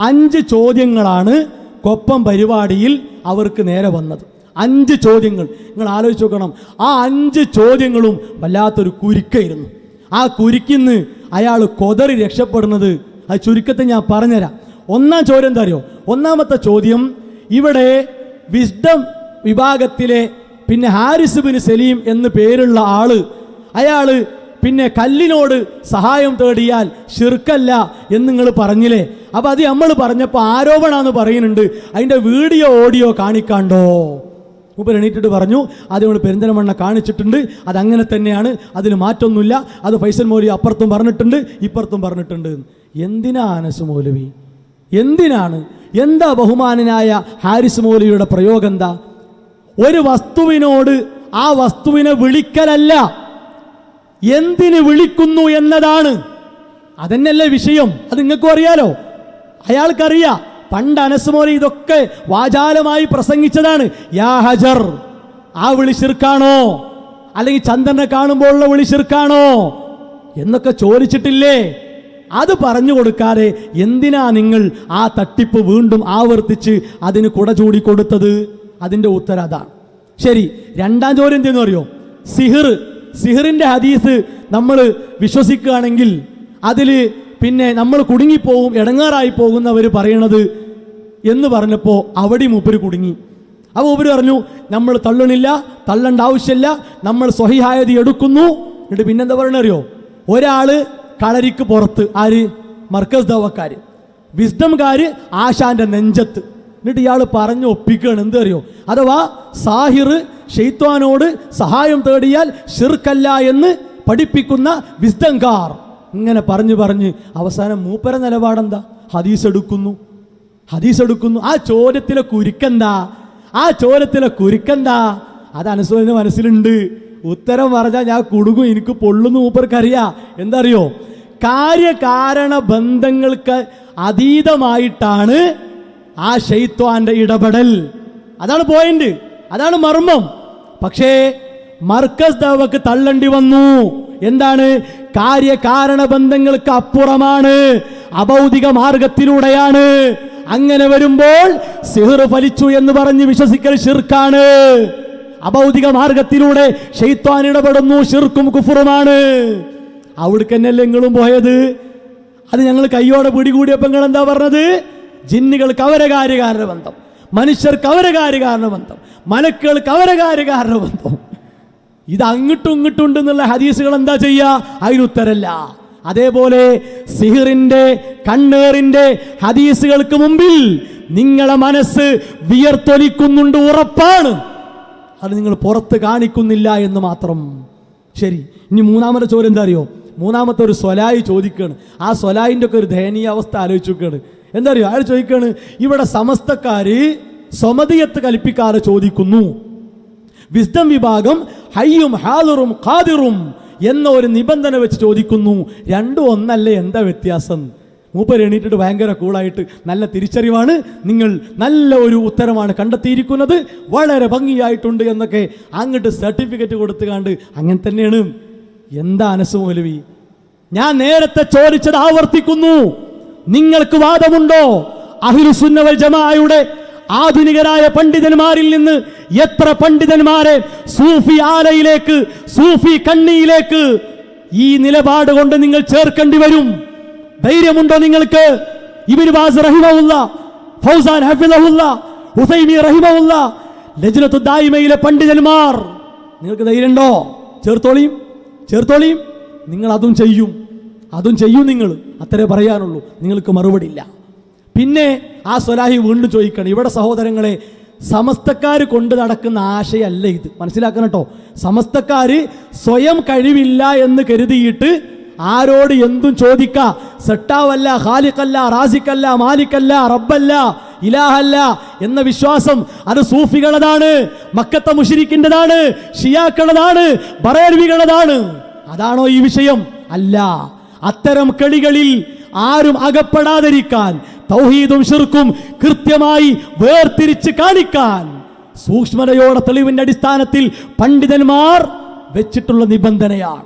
അഞ്ച് ചോദ്യങ്ങളാണ് കൊപ്പം പരിപാടിയിൽ അവർക്ക് നേരെ വന്നത്. അഞ്ച് ചോദ്യങ്ങൾ. നിങ്ങൾ ആലോചിച്ച് നോക്കണം. ആ അഞ്ച് ചോദ്യങ്ങളും വല്ലാത്തൊരു കുരുക്കായിരുന്നു. ആ കുരുക്കിന്ന് അയാൾ കൊതറി രക്ഷപ്പെടുന്നത്. ആ ചുരുക്കത്തെ ഞാൻ പറഞ്ഞുതരാം. ഒന്നാം ചോദ്യം എന്താ അറിയോ? ഒന്നാമത്തെ ചോദ്യം ഇവിടെ വിസ്ഡം വിഭാഗത്തിലെ പിന്നെ ഹാരിസ് ബിൻ സലീം എന്ന് പേരുള്ള ആൾ അയാൾ പിന്നെ കല്ലിനോട് സഹായം തേടിയാൽ ഷിർക്കല്ല എന്ന് നിങ്ങൾ പറഞ്ഞില്ലേ? അപ്പൊ അത് നമ്മൾ പറഞ്ഞപ്പോൾ ആരോപണാന്ന് പറയുന്നുണ്ട്. അതിന്റെ വീഡിയോ ഓഡിയോ കാണിക്കാണ്ടോ? മൂപ്പർ എണീറ്റിട്ട് പറഞ്ഞു അത് നമ്മൾ പെരിന്തലമണ്ണ കാണിച്ചിട്ടുണ്ട്. അതങ്ങനെ തന്നെയാണ്. അതിന് മാറ്റമൊന്നുമില്ല അത് ഫൈസൽ മൗലവി അപ്പുറത്തും പറഞ്ഞിട്ടുണ്ട് ഇപ്പുറത്തും പറഞ്ഞിട്ടുണ്ട്. എന്തിനാ അനസ് മൗലവി? എന്തിനാണ്? എന്താ ബഹുമാനനായ ഹാരിസ് മൗലവിയുടെ പ്രയോഗം എന്താ? ഒരു വസ്തുവിനോട് ആ വസ്തുവിനെ വിളിക്കലല്ല. എന്തിന് വിളിക്കുന്നു എന്നതാണ്. അതന്നെയല്ലേ വിഷയം. അത് നിങ്ങൾക്കും അറിയാലോ. അയാൾക്കറിയാം. പണ്ട് അനസ്മോലെ ഇതൊക്കെ വാചാലമായി പ്രസംഗിച്ചതാണ്. യാ ഹജർ ആ വിളി ശിർക്കാണോ? അല്ലെങ്കിൽ ചന്ദ്രനെ കാണുമ്പോഴുള്ള വിളി ശിർക്കാണോ? എന്നൊക്കെ ചോദിച്ചിട്ടില്ലേ? അത് പറഞ്ഞു കൊടുക്കാതെ എന്തിനാ നിങ്ങൾ ആ തട്ടിപ്പ് വീണ്ടും ആവർത്തിച്ച് അതിന് കുട ചൂടിക്കൊടുത്തത് അതിന്റെ ഉത്തരം അതാണ് ശരി രണ്ടാം ചോദ്യം എന്തെന്ന് അറിയോ? സിഹിർ സിഹിറിന്റെ ഹദീസ് നമ്മൾ വിശ്വസിക്കുകയാണെങ്കിൽ അതിൽ പിന്നെ നമ്മൾ കുടുങ്ങിപ്പോവും ഇടങ്ങാറായി പോകുന്നവർ പറയണത് എന്ന് പറഞ്ഞപ്പോൾ അവിടെ മൂപ്പര് കുടുങ്ങി. അപ്പോൾ ഉപരി പറഞ്ഞു നമ്മൾ തള്ളണില്ല തള്ളേണ്ട ആവശ്യമില്ല നമ്മൾ സ്വഹിഹായത് എടുക്കുന്നു. എന്നിട്ട് പിന്നെന്താ പറയണറിയോ ഒരാൾ കളരിക്ക് പുറത്ത് ആര്? മർക്കസ് ദവക്കാർ വിസ്ഡംകാർ ആശാന്റെ നെഞ്ചത്ത്. എന്നിട്ട് ഇയാൾ പറഞ്ഞു ഒപ്പിക്കുകയാണ്. എന്തറിയോ അഥവാ സാഹിർ ഷെയ്ത്വാനോട് സഹായം തേടിയാൽ ഷിർക്കല്ല എന്ന് പഠിപ്പിക്കുന്ന വിസ്തംകാർ ഇങ്ങനെ പറഞ്ഞു പറഞ്ഞ് അവസാനം മൂപ്പര നിലപാടെന്താ? ഹദീസ് എടുക്കുന്നു. ഹദീസ് എടുക്കുന്നു. ആ ചോരത്തിലെ കുരുക്കെന്താ? ആ ചോരത്തിലെ കുരുക്കെന്താ? അത് അനുസരിച്ച് മനസ്സിലുണ്ട്. ഉത്തരം പറഞ്ഞാൽ ഞാൻ കുടുങ്ങും എനിക്ക് പൊള്ളുന്നു മൂപ്പർക്കറിയാ. എന്തറിയോ? കാര്യകാരണ ബന്ധങ്ങൾക്ക് അതീതമായിട്ടാണ് ആ ഷെയ്ത്വാന്റെ ഇടപെടൽ. അതാണ് പോയിന്റ് അതാണ് മർമ്മം. പക്ഷേ മർക്കസ് ദവക്ക് തള്ളണ്ടി വന്നു. എന്താണ്? കാര്യകാരണ ബന്ധങ്ങൾക്ക് അപ്പുറമാണ്. അഭൗതിക മാർഗത്തിലൂടെയാണ്. അങ്ങനെ വരുമ്പോൾ സിഹർ ഫലിച്ചു എന്ന് പറഞ്ഞ് വിശ്വസിക്കൽ ഷിർക്കാണ് അഭൗതിക മാർഗത്തിലൂടെ ഷെയ്ത്താൻ ഇടപെടുന്നു ഷിർക്കും കുഫുറുമാണ്. അവിടേക്ക് തന്നെയല്ലേ നിങ്ങളും പോയത്? അത് ഞങ്ങൾ കയ്യോടെ പിടികൂടിയപ്പോൾ നിങ്ങൾ എന്താ പറഞ്ഞത്? ജിന്നുകൾക്ക് അവരെ കാര്യകാരണ ബന്ധം മനുഷ്യർക്ക് അവരെ കാര്യകാരണ ബന്ധം മലക്കുകൾക്ക് അവരെ കാര്യകാരണ ബന്ധം ഇത് അങ്ങോട്ടും ഇങ്ങോട്ടും ഉണ്ടെന്നുള്ള ഹദീസുകൾ എന്താ ചെയ്യുക അതിനുത്തരല്ല അതേപോലെ സിഹിറിന്റെ കണ്ണേറിന്റെ ഹദീസുകൾക്ക് മുമ്പിൽ നിങ്ങളെ മനസ്സ് വിയർത്തൊലിക്കുന്നുണ്ട് ഉറപ്പാണ്. അത് നിങ്ങൾ പുറത്ത് കാണിക്കുന്നില്ല എന്ന് മാത്രം. ശരി ഇനി മൂന്നാമത്തെ ചോദ്യം എന്താ അറിയോ? മൂന്നാമത്തെ ഒരു സ്വലായി ചോദിക്കുകയാണ് ആ സ്വലായിന്റെ ഒക്കെ ഒരു ദയനീയ അവസ്ഥ ആലോചിച്ചു നോക്കുകയാണ് എന്താ അറിയോ? അയാൾ ചോദിക്കുകയാണ് ഇവിടെ സമസ്തക്കാര് സ്വമതിയത്ത് കൽപ്പിക്കാതെ ചോദിക്കുന്നു. വിസ്ഡം വിഭാഗം ഹയ്യും ഹാദറും ഖാദിറും എന്ന ഒരു നിബന്ധന വെച്ച് ചോദിക്കുന്നു. രണ്ടും ഒന്നല്ലേ? എന്താ വ്യത്യാസം? മൂപ്പർ എണീറ്റിട്ട് ഭയങ്കര കൂളായിട്ട് നല്ല തിരിച്ചറിവാണ്. നിങ്ങൾ നല്ല ഒരു ഉത്തരമാണ് കണ്ടെത്തിയിരിക്കുന്നത്. വളരെ ഭംഗിയായിട്ടുണ്ട് എന്നൊക്കെ അങ്ങോട്ട് സർട്ടിഫിക്കറ്റ് കൊടുത്തുകാണ്ട് അങ്ങനെ തന്നെയാണ്. എന്താ അനസ് മൗലവി ഞാൻ നേരത്തെ ചോദിച്ചത് ആവർത്തിക്കുന്നു. നിങ്ങൾക്ക് വാദമുണ്ടോ? അഹിലുസുന്നവൽ ജമാഅയുടെ ആധുനികരായ പണ്ഡിതന്മാരിൽ നിന്ന് എത്ര പണ്ഡിതന്മാരെ സൂഫി ആലയിലേക്ക് സൂഫി കണ്ണിയിലേക്ക് ഈ നിലപാട് കൊണ്ട് നിങ്ങൾ ചേർക്കേണ്ടി വരും? ധൈര്യമുണ്ടോ നിങ്ങൾക്ക്? ഫൗസാൻ ദായിമയിലെ പണ്ഡിതന്മാർ. നിങ്ങൾക്ക് ധൈര്യമുണ്ടോ? ചേർത്തോളിയും ചേർത്തോളിയും നിങ്ങൾ അതും ചെയ്യും. അതും ചെയ്യൂ നിങ്ങൾ. അത്രേ പറയാനുള്ളൂ. നിങ്ങൾക്ക് മറുപടി ഇല്ല പിന്നെ ആ സ്വലാഹി വീണ്ടും ചോദിക്കണം ഇവിടെ സഹോദരങ്ങളെ സമസ്തക്കാർ കൊണ്ട് നടക്കുന്ന ആശയല്ല ഇത്. മനസ്സിലാക്കണം കേട്ടോ. സമസ്തക്കാർ സ്വയം കഴിവില്ല എന്ന് കരുതിയിട്ട് ആരോട് എന്തും ചോദിക്ക. സെട്ടാവല്ല ഖാലിഖല്ല റാസിക്കല്ല മാലിക്കല്ല റബ്ബല്ല ഇലാഹല്ല എന്ന വിശ്വാസം അത് സൂഫികളതാണ് മക്കത്ത മുഷിരിക്കിന്റെതാണ് ഷിയാക്കളതാണ് ബറേർവികളതാണ് അതാണോ ഈ വിഷയം? അല്ല. അത്തരം കളികളിൽ ആരും അകപ്പെടാതിരിക്കാൻ തൗഹീദും ഷിർക്കും കൃത്യമായി വേർതിരിച്ച് കാണിക്കാൻ. സൂക്ഷ്മതയോടെ തെളിവിന്റെ അടിസ്ഥാനത്തിൽ പണ്ഡിതന്മാർ വെച്ചിട്ടുള്ള നിബന്ധനയാണ്.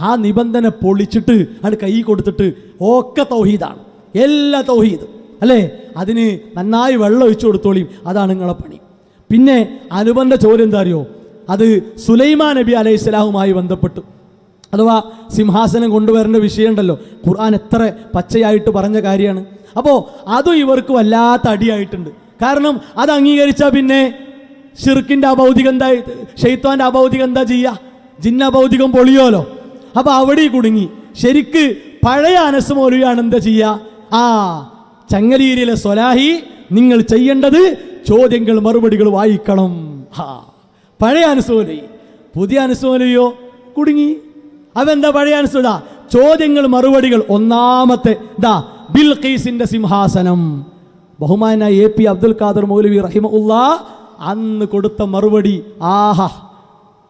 ആ നിബന്ധന പൊളിച്ചിട്ട് അത് കൈ കൊടുത്തിട്ട് ഒക്കെ തൗഹീദാണ്. എല്ലാ തൗഹീദ്. അല്ലേ? അതിന് നന്നായി വെള്ളം ഒഴിച്ചു കൊടുത്തോളിയും. അതാണ് നിങ്ങളെ പണി. പിന്നെ അനുബന്ധ ചോദ്യം എന്താ അറിയോ? അത് സുലൈമാ നബി അലൈഹി സ്വലാഹുമായി ബന്ധപ്പെട്ടു. അഥവാ സിംഹാസനം കൊണ്ടുവരേണ്ട വിഷയമുണ്ടല്ലോ. ഖുർആൻ എത്ര പച്ചയായിട്ട് പറഞ്ഞ കാര്യമാണ്. അപ്പോൾ അതും ഇവർക്ക് വല്ലാത്ത അടിയായിട്ടുണ്ട്. കാരണം അത് അംഗീകരിച്ചാൽ പിന്നെ ഷിർക്കിന്റെ അഭൗതികം എന്താ ഷെയ്ത്താന്റെ അഭൗതികം എന്താ ചെയ്യുക ജിന്ന അഭൗതികം പൊളിയോലോ? അപ്പോൾ അവിടെ കുടുങ്ങി. ശരിക്ക് പഴയ അനസ് മൗലവിയാണ് എന്താ ചെയ്യുക ആ ചങ്ങലീരിയിലെ സ്വലാഹി നിങ്ങൾ ചെയ്യേണ്ടത് ചോദ്യങ്ങൾ മറുപടികൾ വായിക്കണം. ഹാ പഴയ അനുസോലി പുതിയ അനുസോലിയോ കുടുങ്ങി? അതെന്താ പഴയ അനുസൃത ചോദ്യങ്ങൾ മറുപടികൾ. ഒന്നാമത്തെ ദാ ബിൽഖീസിന്റെ സിംഹാസനം. ബഹുമാനായ എ പി അബ്ദുൽ ഖാദർ മൗലവി റഹിമുല്ല അന്ന് കൊടുത്ത മറുപടി ആഹാ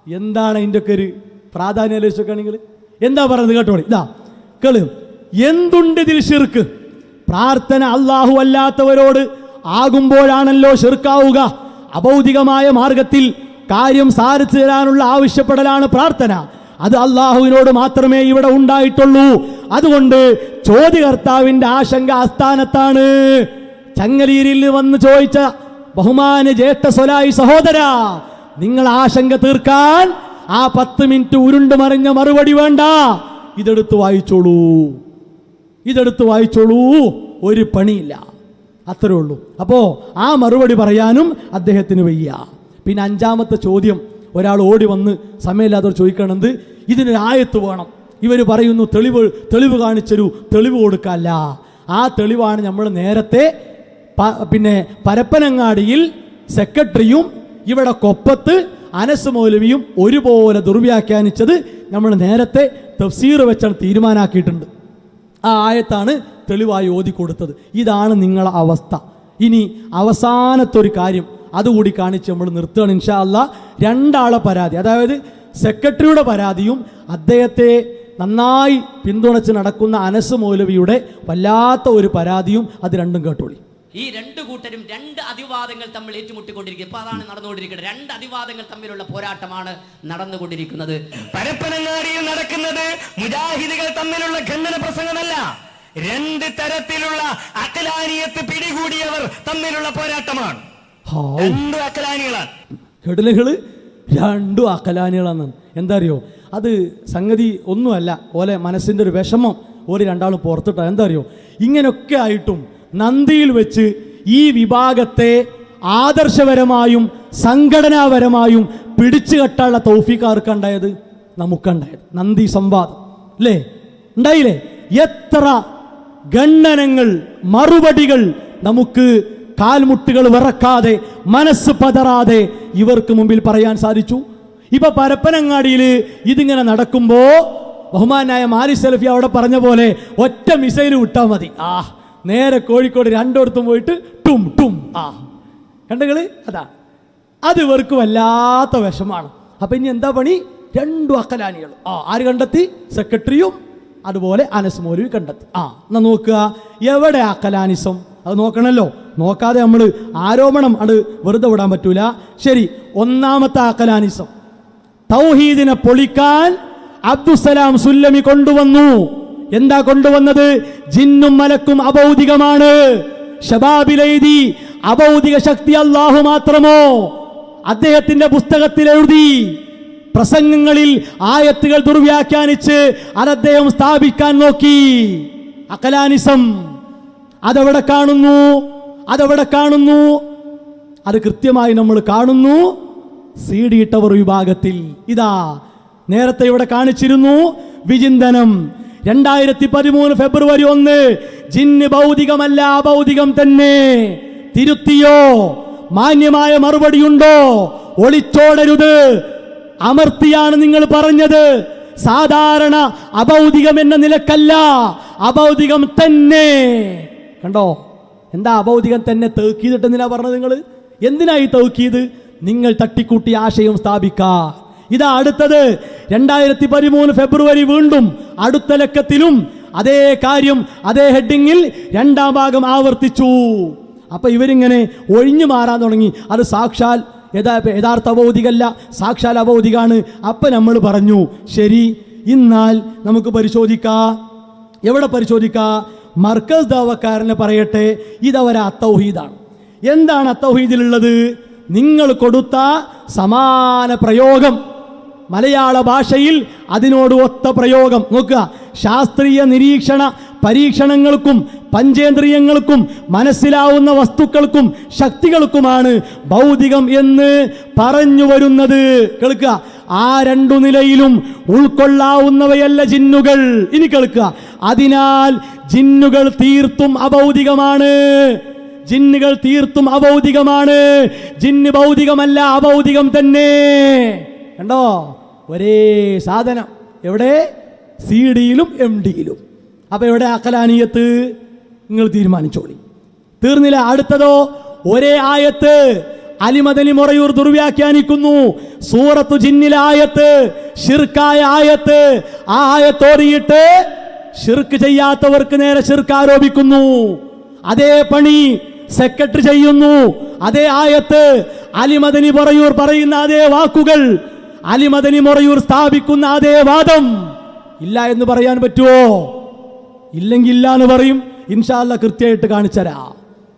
എന്താണ് അതിന്റെ ഒക്കെ ഒരു പ്രാധാന്യം ആലോചിച്ചൊക്കെയാണെങ്കിൽ എന്താ പറയുന്നത് കേട്ടോളി? ഇതാ കളി. എന്തുണ്ട് ഇതിൽ ഷിർക്ക് പ്രാർത്ഥന അള്ളാഹു അല്ലാത്തവരോട് ആകുമ്പോഴാണല്ലോ ഷിർക്കാവുക അഭൗതികമായ മാർഗത്തിൽ കാര്യം സാധിച്ചു തരാനുള്ള ആവശ്യപ്പെടലാണ് പ്രാർത്ഥന. അത് അള്ളാഹുവിനോട് മാത്രമേ ഇവിടെ ഉണ്ടായിട്ടുള്ളൂ. അതുകൊണ്ട് ചോദ്യകർത്താവിന്റെ ആശങ്ക ആസ്ഥാനത്താണ്. ചങ്ങലീരിൽ വന്ന് ചോദിച്ച ബഹുമാന ജ്യേഷ്ഠ സ്വലായി സഹോദര നിങ്ങൾ ആശങ്ക തീർക്കാൻ ആ പത്ത് മിനിറ്റ് ഉരുണ്ട് മറിഞ്ഞ മറുപടി വേണ്ട. ഇതെടുത്ത് വായിച്ചോളൂ. ഇതെടുത്ത് വായിച്ചോളൂ. ഒരു പണിയില്ല. അത്രേ ഉള്ളൂ. അപ്പോ ആ മറുപടി പറയാനും അദ്ദേഹത്തിന് വയ്യ. പിന്നെ അഞ്ചാമത്തെ ചോദ്യം. ഒരാൾ ഓടി വന്ന് സമയമില്ലാത്തവർ ചോദിക്കണത് ഇതിനൊരു ആയത്ത് വേണം. ഇവർ പറയുന്നു തെളിവ് തെളിവ് കാണിച്ചൊരു തെളിവ് കൊടുക്കല്ല. ആ തെളിവാണ് നമ്മൾ നേരത്തെ പിന്നെ പരപ്പനങ്ങാടിയിൽ സെക്രട്ടറിയും ഇവിടെ കൊപ്പത്ത് അനസ് മൗലവിയും ഒരുപോലെ ദുർവ്യാഖ്യാനിച്ചത് നമ്മൾ നേരത്തെ തഫ്സീർ വെച്ചാണ് തീരുമാനമാക്കിയിട്ടുണ്ട് ആ ആയത്താണ് തെളിവായി ഓതി കൊടുത്തത്. ഇതാണ് നിങ്ങളെ അവസ്ഥ. ഇനി അവസാനത്തെ ഒരു കാര്യം അതുകൂടി കാണിച്ച് നമ്മൾ നിർത്തുകയാണ് ഇൻഷാ അല്ല രണ്ടാളെ പരാതി. അതായത് സെക്രട്ടറിയുടെ പരാതിയും അദ്ദേഹത്തെ നന്നായി പിന്തുണച്ച് നടക്കുന്ന അനസ് മൗലവിയുടെ വല്ലാത്ത ഒരു പരാതിയും അത് രണ്ടും കേട്ടോളി. ഈ രണ്ട് കൂട്ടരും രണ്ട് അതിവാദങ്ങൾ തമ്മിൽ ഏറ്റുമുട്ടിക്കൊണ്ടിരിക്കുക. ഇപ്പൊ അതാണ് നടന്നുകൊണ്ടിരിക്കുന്നത്. രണ്ട് അതിവാദങ്ങൾ തമ്മിലുള്ള പോരാട്ടമാണ് നടന്നുകൊണ്ടിരിക്കുന്നത്. പരപ്പനങ്ങാടിയിൽ നടക്കുന്നത് മുജാഹിദികൾ തമ്മിലുള്ള ഖണ്ഡന പ്രസംഗമല്ല. രണ്ട് തരത്തിലുള്ള അക്കലാനിയത്ത് പിടികൂടിയവർ തമ്മിലുള്ള പോരാട്ടമാണ്. രണ്ട് അക്കലാനികളാണ്. രണ്ടും അക്കലാനികളാണ്. എന്താ അറിയോ അത് സംഗതി ഒന്നുമല്ല. ഓലെ മനസ്സിന്റെ ഒരു വിഷമം ഓൽ രണ്ടാളും പുറത്തിട്ട. എന്താ അറിയോ ഇങ്ങനെയൊക്കെ ആയിട്ടും നന്ദിയിൽ വെച്ച് ഈ വിഭാഗത്തെ ആദർശപരമായും സംഘടനാപരമായും പിടിച്ചു കെട്ടാനുള്ള തൗഫീഖ് ആർക്കുണ്ടായത് നമുക്കുണ്ടായത്. നന്ദി സംവാദം. അല്ലേ ഉണ്ടായില്ലേ? എത്ര ഖണ്ഡനങ്ങൾ മറുപടികൾ നമുക്ക് കാൽമുട്ടുകൾ വിറക്കാതെ മനസ്സ് പതറാതെ ഇവർക്ക് മുമ്പിൽ പറയാൻ സാധിച്ചു. ഇപ്പൊ പരപ്പനങ്ങാടിയിൽ ഇതിങ്ങനെ നടക്കുമ്പോ ബഹുമാനായ മാലി സെൽഫി അവിടെ പറഞ്ഞ പോലെ ഒറ്റ മിസൈൽ വിട്ടാൽ മതി. ആ നേരെ കോഴിക്കോട് രണ്ടിടത്തും പോയിട്ട് ടും ടും ആ. കണ്ടകൾ? അതാ. അത് ഇവർക്ക് വല്ലാത്ത വിഷമാണ്. അപ്പൊ ഇനി എന്താ പണി? രണ്ടു അക്കലാനികൾ ആ ആര് കണ്ടെത്തി? സെക്രട്ടറിയും അതുപോലെ അനസ് മൗലവി കണ്ടെത്തി. ആ എന്നാ നോക്കുക. എവിടെ അക്കലാനിസം? അത് നോക്കണല്ലോ. നോക്കാതെ നമ്മൾ ആരോപണം അത് വെറുതെ വിടാൻ പറ്റൂല. ശരി ഒന്നാമത്തെ അക്കലാനിസം തൗഹീദിനെ പൊളിക്കാൻ അബ്ദുസലാം സുല്ലമി കൊണ്ടുവന്നു. എന്താ കൊണ്ടുവന്നത്? ജിന്നും മലക്കും അഭൗതികമാണ് ഷബാബിലെഴുതി അഭൗതിക ശക്തി അള്ളാഹു മാത്രമോ? അദ്ദേഹത്തിന്റെ പുസ്തകത്തിൽ എഴുതി പ്രസംഗങ്ങളിൽ ആയത്തുകൾ ദുർവ്യാഖ്യാനിച്ച് അത് അദ്ദേഹം സ്ഥാപിക്കാൻ നോക്കി. അക്കലാനിസം. അതെവിടെ കാണുന്നു. അതവിടെ കാണുന്നു. അത് കൃത്യമായി നമ്മൾ കാണുന്നു. സി ഡി ടവർ വിഭാഗത്തിൽ. ഇതാ നേരത്തെ ഇവിടെ കാണിച്ചിരുന്നു വിചിന്തനം. രണ്ടായിരത്തി പതിമൂന്ന് ഫെബ്രുവരി ഒന്ന്. ജിന്ന് ഭൗതികമല്ല അഭൗതികം തന്നെ. തിരുത്തിയോ? മാന്യമായ മറുപടിയുണ്ടോ? ഒളിച്ചോടരുത്. അമർത്തിയാണ് നിങ്ങൾ പറഞ്ഞത്. സാധാരണ അഭൗതികം എന്ന നിലക്കല്ല അഭൗതികം തന്നെ. കണ്ടോ? എന്താ അഭൗതികം തന്നെ തേക്കിയിട്ട് എന്തിനാ പറഞ്ഞത് നിങ്ങൾ എന്തിനായി തേക്കിയത് നിങ്ങൾ തട്ടിക്കൂട്ടി ആശയം സ്ഥാപിക്കാ. ഇതാ അടുത്തത്. രണ്ടായിരത്തി പതിമൂന്ന് ഫെബ്രുവരി വീണ്ടും അടുത്ത ലക്കത്തിലും അതേ കാര്യം അതേ ഹെഡിങ്ങിൽ രണ്ടാം ഭാഗം ആവർത്തിച്ചു. അപ്പൊ ഇവരിങ്ങനെ ഒഴിഞ്ഞു മാറാൻ തുടങ്ങി. അത് സാക്ഷാൽ യഥാ യഥാർത്ഥ അബൗദികല്ല സാക്ഷാൽ അഭൗതികാണ് അപ്പൊ നമ്മൾ പറഞ്ഞു ശരി ഇന്നാൽ നമുക്ക് പരിശോധിക്കാം. എവിടെ പരിശോധിക്കാം? മർക്കസ് ദാവക്കാരന് പറയട്ടെ ഇതവരെ അത്തൗഹീദാണ്. എന്താണ് അത്തൗഹീദിലുള്ളത്? നിങ്ങൾ കൊടുത്ത സമാന പ്രയോഗം. മലയാള ഭാഷയിൽ അതിനോട് ഒത്ത പ്രയോഗം. നോക്കുക ശാസ്ത്രീയ നിരീക്ഷണ പരീക്ഷണങ്ങൾക്കും പഞ്ചേന്ദ്രിയങ്ങൾക്കും മനസ്സിലാവുന്ന വസ്തുക്കൾക്കും ശക്തികൾക്കുമാണ് ഭൗതികം എന്ന് പറഞ്ഞു വരുന്നത്. കേൾക്കുക ആ രണ്ടു നിലയിലും ഉൾക്കൊള്ളാവുന്നവയല്ല ജിന്നുകൾ. ഇനി കേൾക്കുക. അതിനാൽ ജിന്നുകൾ തീർത്തും അഭൗതികമാണ് ജിന്നുകൾ തീർത്തും അഭൗതികമാണ് ജിന്ന് ഭൗതികമല്ല അഭൗതികം തന്നെ. കണ്ടോ? ഒരേ സാധനം. എവിടെ? സി ഡിയിലും എം ഡിയിലും. അപ്പൊ എവിടെ അക്കലാനീയത്ത് നിങ്ങൾ തീരുമാനിച്ചോളി. തീർന്നില്ല. അടുത്തതോ? ഒരേ ആയത്ത്. അലിമദനി മുറയൂർ ദുർവ്യാഖ്യാനിക്കുന്നു. സൂറത്തു ജിന്നിലെ ആയത്ത് ഷിർക്കായ ആയത്ത്. ആ ആയത്തോടിയിട്ട് ഷിർക്ക് ചെയ്യാത്തവർക്ക് നേരെ ഷിർക്ക് ആരോപിക്കുന്നു. അതേ പണി സെക്രട്ടറി ചെയ്യുന്നു. അതേ ആയത്ത് അലിമദനി മുറയൂർ പറയുന്ന അതേ വാക്കുകൾ അലിമദനി മുറയൂർ സ്ഥാപിക്കുന്ന അതേ വാദം. ഇല്ല എന്ന് പറയാൻ പറ്റുമോ ഇല്ലെങ്കിൽ ഇല്ല എന്ന് പറയും ഇൻഷാല്ല കൃത്യമായിട്ട് കാണിച്ചരാ